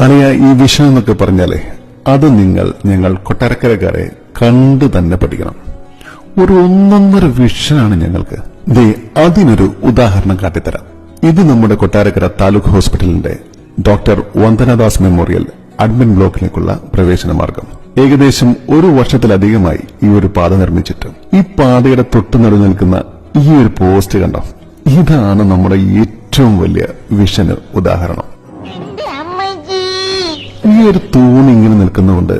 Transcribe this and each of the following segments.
അറിയ ഈ വിഷൻ എന്നൊക്കെ പറഞ്ഞാലേ അത് നിങ്ങൾ ഞങ്ങൾ കൊട്ടാരക്കരക്കാരെ കണ്ടു തന്നെ പഠിക്കണം. ഒരു ഒന്നൊന്നര വിഷനാണ് ഞങ്ങൾക്ക്. ദേ അതിനൊരു ഉദാഹരണം കാട്ടിത്തരാം. ഇത് നമ്മുടെ കൊട്ടാരക്കര താലൂക്ക് ഹോസ്പിറ്റലിന്റെ ഡോക്ടർ വന്ദനദാസ് മെമ്മോറിയൽ അഡ്മിൻ ബ്ലോക്കിലേക്കുള്ള പ്രവേശന മാർഗം. ഏകദേശം ഒരു വർഷത്തിലധികമായി ഈ ഒരു പാത നിർമ്മിച്ചിട്ട് ഈ പാതയുടെ തൊട്ടു നിലനിൽക്കുന്ന നിൽക്കുന്ന ഈ ഒരു പോസ്റ്റ് കണ്ടോ? ഇതാണ് നമ്മുടെ ഏറ്റവും വലിയ വിഷന് ഉദാഹരണം. ഈ ഒരു തൂണ് ഇങ്ങനെ നിൽക്കുന്നതുകൊണ്ട്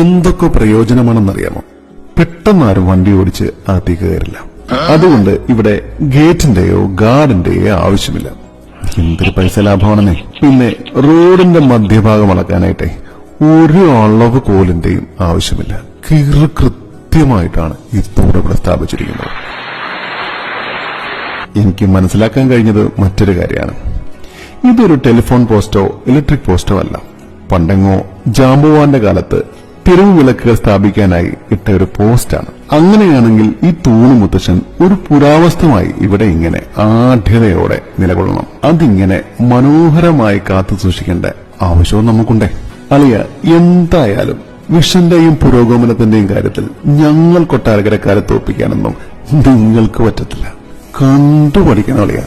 എന്തൊക്കെ പ്രയോജനമാണെന്നറിയാമോ? പെട്ടെന്ന് ആരും വണ്ടി ഓടിച്ച് അകത്തേക്ക് കയറില്ല. അതുകൊണ്ട് ഇവിടെ ഗേറ്റിന്റെയോ ഗാർഡിന്റെയോ ആവശ്യമില്ല. എന്തൊരു പൈസ ലാഭമാണെന്നേ. പിന്നെ റോഡിന്റെ മധ്യഭാഗം അളക്കാനായിട്ടെ ഒരു അളവ് കോലിന്റെയും ആവശ്യമില്ല. കീറ് കൃത്യമായിട്ടാണ് ഈ തൂട് സ്ഥാപിച്ചിരിക്കുന്നത്. എനിക്ക് മനസ്സിലാക്കാൻ കഴിഞ്ഞത് മറ്റൊരു കാര്യമാണ്. ഇതൊരു ടെലിഫോൺ പോസ്റ്റോ ഇലക്ട്രിക് പോസ്റ്റോ അല്ല. പണ്ടെങ്ങോ ജാമ്പുവാന്റെ കാലത്ത് തെരുവ് വിളക്കുകൾ സ്ഥാപിക്കാനായി ഇട്ട ഒരു പോസ്റ്റാണ്. അങ്ങനെയാണെങ്കിൽ ഈ തൂണ് മുത്തശ്ശൻ ഒരു പുരാവസ്തുമായി ഇവിടെ ഇങ്ങനെ ആഢ്യതയോടെ നിലകൊള്ളണം. അതിങ്ങനെ മനോഹരമായി കാത്തു സൂക്ഷിക്കേണ്ട ആവശ്യവും നമുക്കുണ്ടേ. അളിയ എന്തായാലും വിഷന്റെയും പുരോഗമനത്തിന്റെയും കാര്യത്തിൽ ഞങ്ങൾ കൊട്ടാരക്കരക്കാരെ തോപ്പിക്കാനൊന്നും നിങ്ങൾക്ക് പറ്റത്തില്ല. കണ്ടുപഠിക്കണം അളിയ.